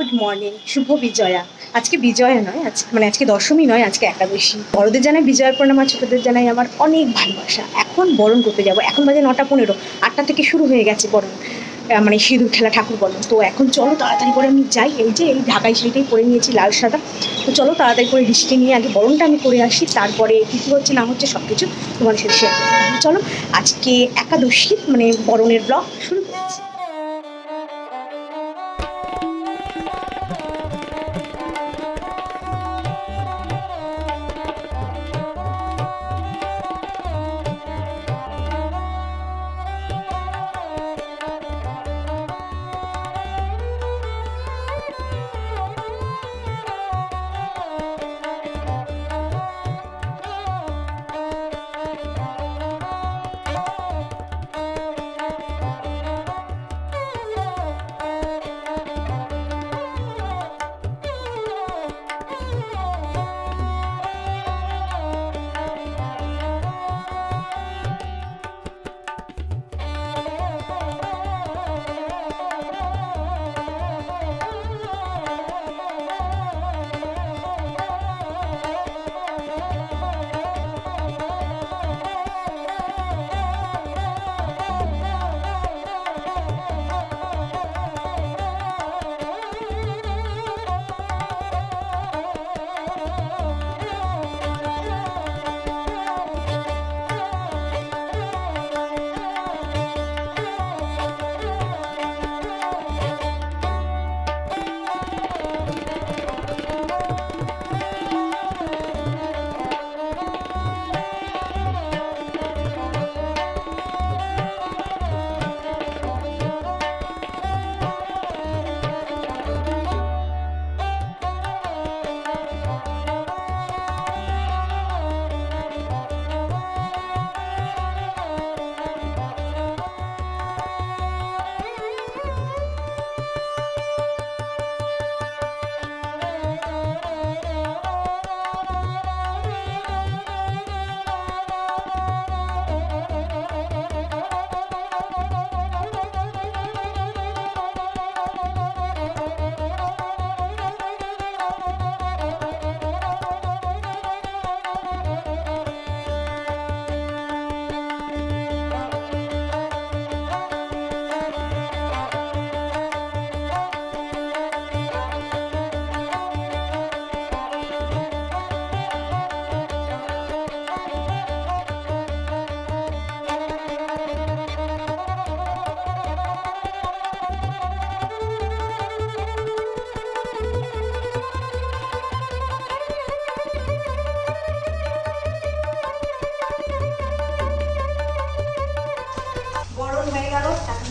Good morning, শুভ বিজয়া। আজকে বিজয়া নয় আজকে মানে আজকে দশমী নয়, আজকে একাদশী। বড়দের জানাই বিজয়ার প্রণাম আর ছোটদের জানাই আমার অনেক ভালোবাসা। এখন বরণ করতে যাব, এখন বাজে নটা পনেরো, আটটা থেকে শুরু হয়ে গেছে বরণ। মানে সিঁদুর খেলা, ঠাকুর বরণ। তো এখন চলো তাড়াতাড়ি করে আমি যাই, এই যে এই ঢাকাই শাড়িটাই পরে নিয়েছি লাল সাদা। তো চলো তাড়াতাড়ি করে ঋষিকে নিয়ে আগে বরণটা আমি করে আসি, তারপরে কী কী হচ্ছে, না হচ্ছে সব কিছু তোমার সাথে শেয়ার চলো, আজকে একাদশী মানে বরণের ব্লগ শুরু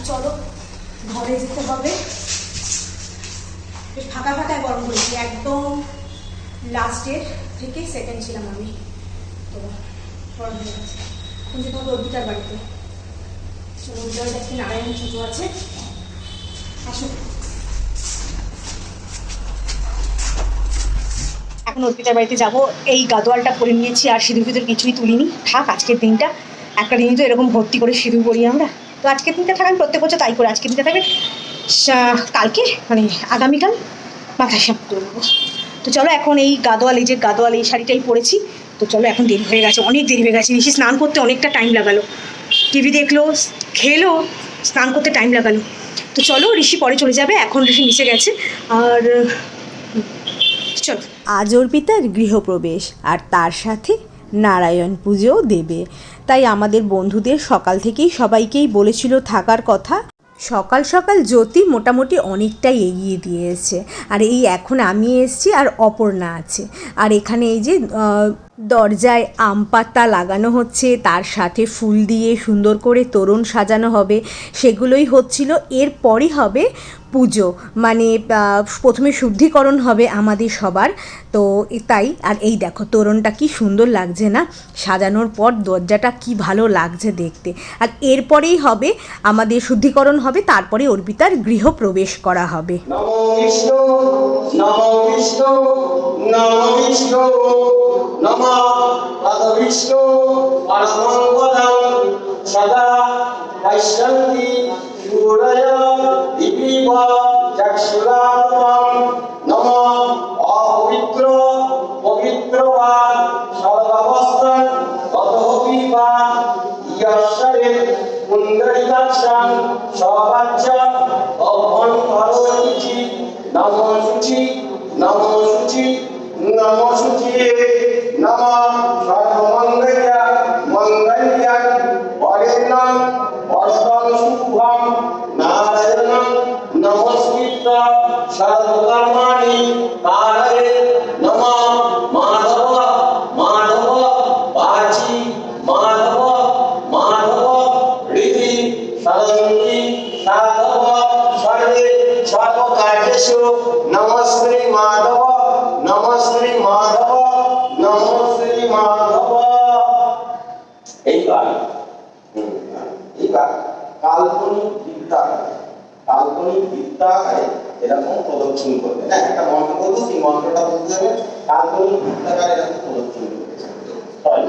চলো, ঘরে যেতে হবে। বেশ ফাঁকা ফাঁকায় গরম করেছি, একদম লাস্টের থেকে সেকেন্ড ছিলাম আমি। তো গরম হয়ে গেছে এখন যেতে হবে অর্পিতার বাড়িতে। সমুদ্রের কাছে নারায়ণ পুজো আছে। আসুন এখন অর্পিতার বাড়িতে যাব। এই গাদোয়ালটা পরে নিয়েছি, আর সিঁদুর ফিঁদুর কিছুই তুলিনি। থাক, আজকের দিনটা। একটা দিনই তো এরকম ভর্তি করে সিঁদুর পরি আমরা। তো আজকের দিনটা থাক আমি প্রত্যেক বছর তাই করে আজকের দিনটা থাকবে কালকে মানে আগামীকাল মাথায় শ্যাম্পু করে নেব। তো চলো এখন এই গাদোয়াল, এই যে গাদোয়াল, এই শাড়িটাই পরেছি। তো চলো এখন দেরি হয়ে গেছে, অনেক দেরি হয়ে গেছে। ঋষি স্নান করতে অনেকটা টাইম লাগালো। টিভি দেখল, খেলো, স্নান করতে টাইম লাগালো। তো চলো, ঋষি পরে চলে যাবে, এখন ঋষি নিচে গেছে। আর চলো। আজ অর্পিতার গৃহপ্রবেশ, আর তার সাথে নারায়ণ পুজোও দেবে। তাই আমাদের বন্ধুদের সকাল থেকেই সবাইকেই বলেছিল থাকার কথা। সকাল সকাল জ্যোতি মোটামুটি অনেকটাই এগিয়ে দিয়েছে। আর এই এখন আমি এসছি আর অপর্ণা আছে। আর এখানে এই যে দরজায় আম পাতা লাগানো হচ্ছে, তার সাথে ফুল দিয়ে সুন্দর করে তোরণ সাজানো হবে। সেগুলোই হচ্ছিল। এরপরই হবে পুজো। মানে প্রথমে শুদ্ধিকরণ হবে আমাদের সবার। তো তাই, আর এই দেখো, তোরণটা কি সুন্দর লাগছে না? সাজানোর পর দরজাটা কি ভালো লাগছে দেখতে। আর এরপরেই হবে, আমাদের শুদ্ধিকরণ হবে, তারপরে অর্পিতার গৃহপ্রবেশ করা হবে। সদা নম অপবিত্র পবিত্র বা সর্বাবস্থান গতহপি কাল্পনিক বিদ্যা কাল্পনিক বিদ্যা এরকম প্রদর্শন করবে। না একটা মন্ত্র বলব, সেই মন্ত্রটা বলতে হবে, কাল্পনিক বিদ্যাকার এরকম প্রদর্শন করবে। হয়।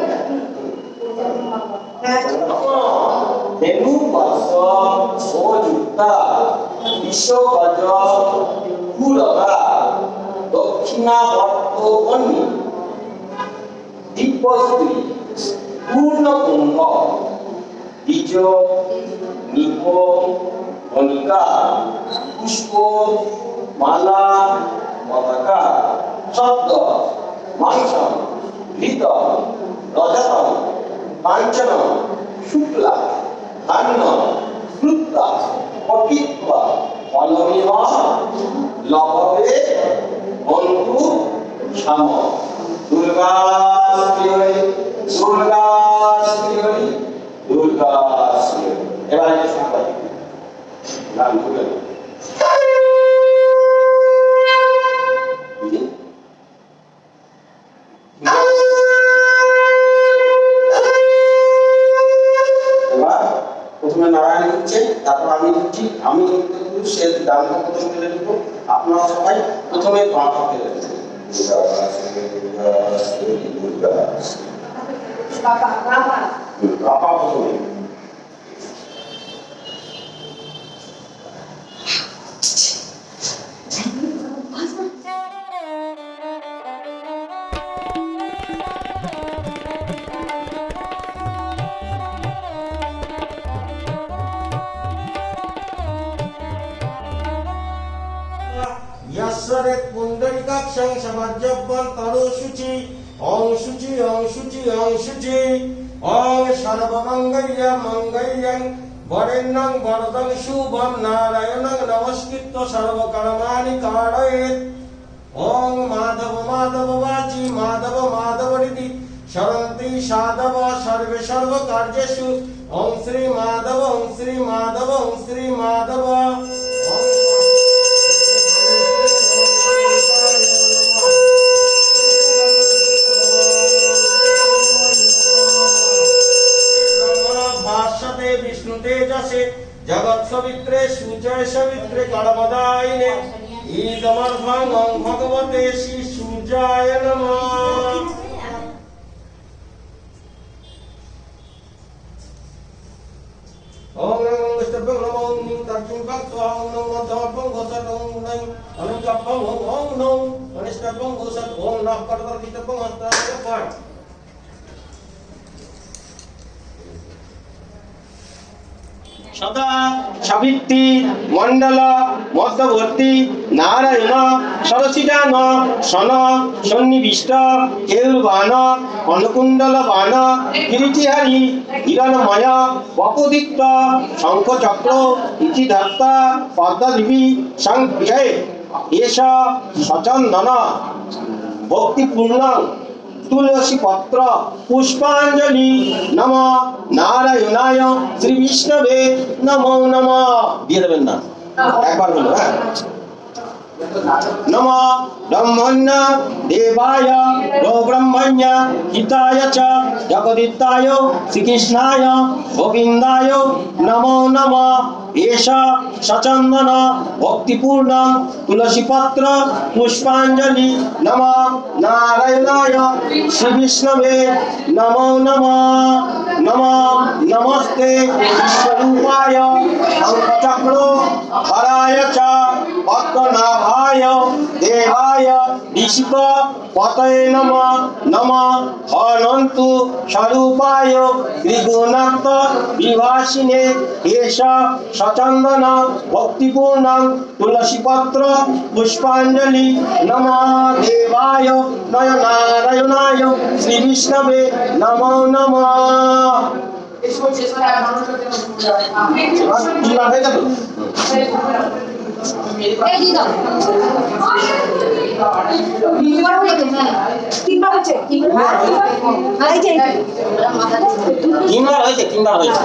হেনু বর্ষ ও যুক্তা বিশ্বগজ বীজ নিপ কণিকা পুষ্প, মালা, পতাকা, শব্দ মাংস ঘৃত রজতম কাঞ্চন শুক্লা, ধান্য শ্রুতা পটিত্ব ফলমিহ লভবে বন্ধু সাম দুর্গা দুর্গা গান প্রথমে নারায়ণ হচ্ছে তারপর আমি দিচ্ছি আমি সে পক্ষ থেকে ফেলে দেবো আপনারা সবাই প্রথমে বাঁ ফেলে দেবেন। কাক্ষং সমাজ্জব্বল করো শুচি অং শুচি অং শুচি অং শুচি অং সর্বমঙ্গল্যা মঙ্গল্যং। বরেণ্যং বরদং শুভম নারায়ণং নমস্কৃত সর্বকর্মাণি কারয়েত ওং মাধব মাধব বাচি, মাধব শ্রী মাধব ওং শ্রী মাধব ওং শ্রী মাধব। ওং অন্তে যাসে জগৎ সবিত্রে সূর্য সবিত্রে কারবদাইনে ইদমর্ভং ভগবতে শ্রী সূর্যায় নমঃ। সদা সাবিত্রী, মণ্ডল, মধ্যবর্তী, নারায়ণ সরসিজান সন, সন্নিবিষ্ট কেউরবান অনুকুণ্ডল বান কিরিটিহারি হিরণময় বপদিত্ত শঙ্খচক্র ইতিধাত্তা পদ্মদেবী সংক্রিয়ে এষ সচন্দন, ভক্তিপূর্ণ। তুলসী পত্র পুষ্পাঞ্জলি নম নারায়ণায় শ্রী বিষ্ণবে নম নম। দিয়ে দেবেন না। একবার হলো হ্যাঁ। গো ব্রহ্মণ্য হিতায় চ জগদিত্তায় শ্রীকৃষ্ণায় গোবিন্দায় নমো নম এষ সচন্দন ভক্তিপূর্ণ তুলসীপত্র পুষ্পাঞ্জলি নম নারায়ণায় শ্রী বিষ্ণবে নমো নম নম নমস্তে বিশ্বরূপায় শঙ্খচক্র হরায় চ পদ্মনাভায় দেবায় বিষ্প পতয়ে নম নম অনন্তু স্বরূপায় ত্রিগুণাত্ম বিভাসিনে এষ সচন্দন ভক্তিপূর্ণ তুলসীপত্র পুষ্পাঞ্জলি নম দেবায় নয়নারায়ণায় শ্রী বিষ্ণবে নমো। নমঃ হয়ে গেল? তিনবার হয়েছে তিনবার হয়েছে।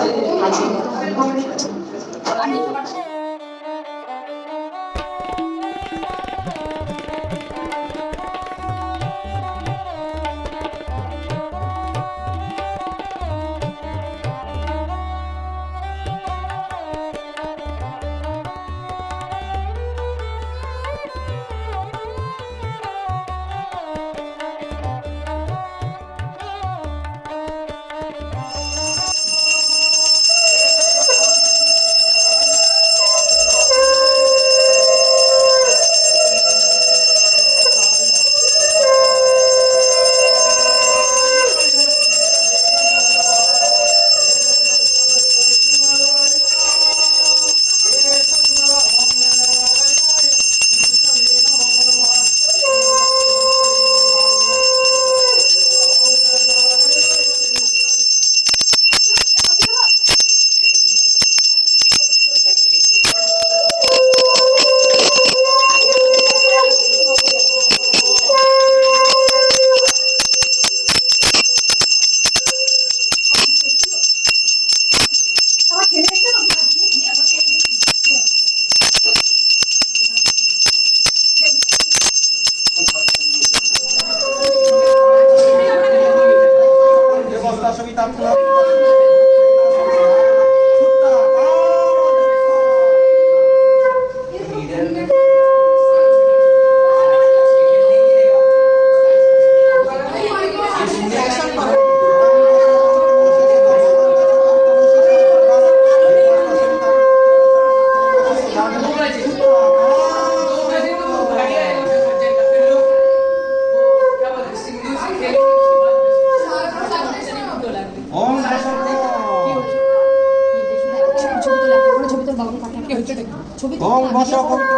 마 셔.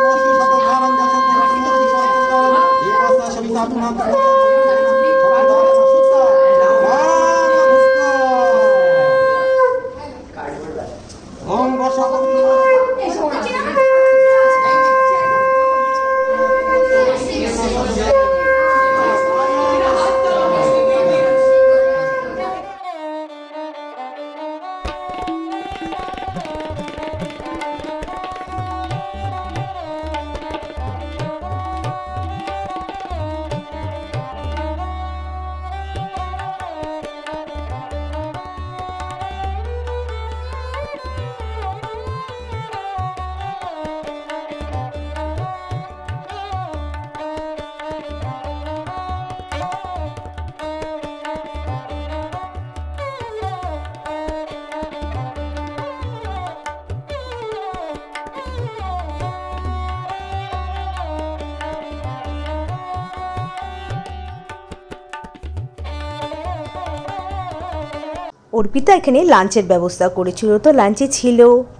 অর্পিতা এখানে লাঞ্চের ব্যবস্থা করেছিল। তো লাঞ্চে ছিল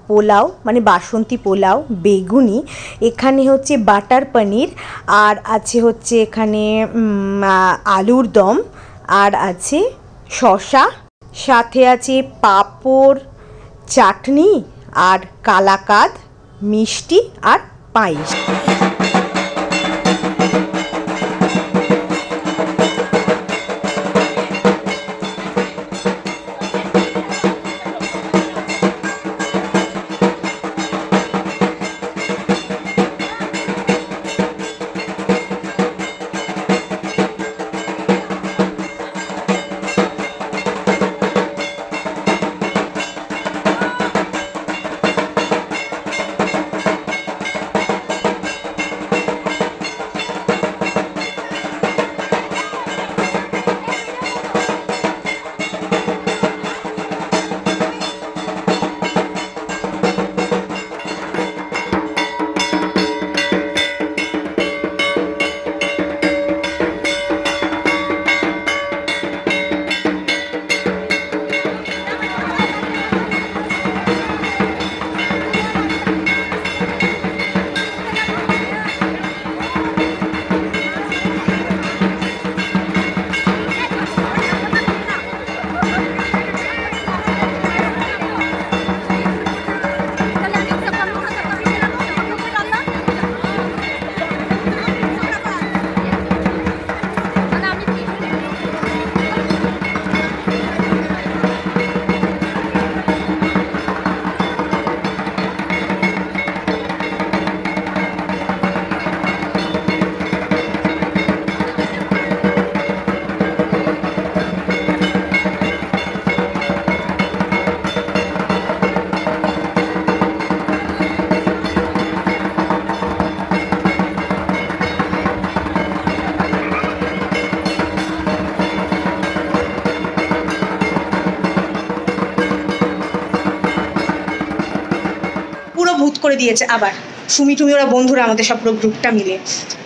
পোলাও মানে বাসন্তী পোলাও, বেগুনি, এখানে হচ্ছে বাটার পনির, আর আছে হচ্ছে এখানে আলুর দম, আর আছে শশা সাথে আছে পাঁপড়, চাটনি, আর কালাকাদ, মিষ্টি, আর পায়েস। দিয়েছে। আবার সুমি টুমি ওরা বন্ধুরা আমাদের সব পুরো গ্রুপটা মিলে।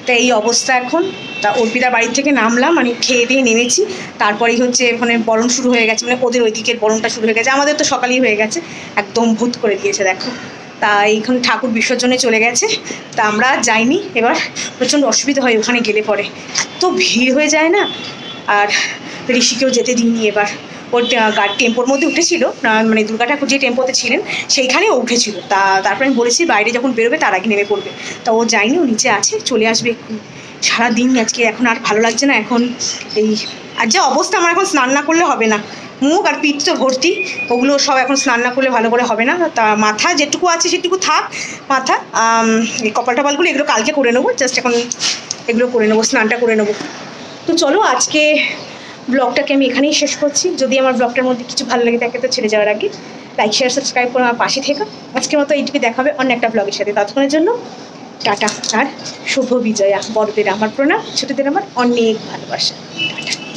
তা এই অবস্থা এখন। তা অর্পিতার বাড়ির থেকে নামলাম মানে খেয়ে দিয়ে নেমেছি। তারপরেই হচ্ছে মানে বরণ শুরু হয়ে গেছে মানে ওদের ওই দিকের বরণটা শুরু হয়ে গেছে। আমাদের তো সকালেই হয়ে গেছে, একদম ভূত করে দিয়েছে, দেখো। তা এইখানে ঠাকুর বিসর্জনে চলে গেছে। তা আমরা যাইনি। এবার প্রচণ্ড অসুবিধা হয়, ওখানে গেলে পরে। এত ভিড় হয়ে যায় না। আর ঋষিকেও যেতে দিইনি এবার। ওর টেম্পোর মধ্যে উঠেছিল মানে দুর্গা ঠাকুর যে টেম্পোতে ছিলেন, সেইখানে উঠেছিল। তা, তারপরে আমি বলেছি, বাইরে যখন বেরোবে তার আগে নেমে পড়বে। তা ও যায়নি, ও নিচে আছে, চলে আসবে সারাদিন আজকে এখন আর ভালো লাগছে না, এখন এই, আর যা অবস্থা, আমার এখন স্নান না করলে হবে না। মুখ আর পিঠ তো ভর্তি, ওগুলো সব এখন স্নান না করলে ভালো করে হবে না। তা মাথা যেটুকু আছে সেটুকু থাক, মাথা এই কপাল টপালগুলো এগুলো কালকে করে নেব, জাস্ট এখন এগুলো করে নেব, স্নানটা করে নেব। তো চলো আজকে ব্লগটাকে আমি এখানেই শেষ করছি। যদি আমার ব্লগটার মধ্যে কিছু ভালো লাগে থাকে তো ছেড়ে যাওয়ার আগে লাইক শেয়ার সাবস্ক্রাইব করে আমার পাশে থেকে। আজকের মতো এইটুকু দেখাবে অন্য একটা ব্লগের সাথে। ততক্ষণের জন্য টাটা, আর শুভ বিজয়া। বড়দের আমার প্রণাম, ছোটদের আমার অনেক ভালোবাসা। টাটা।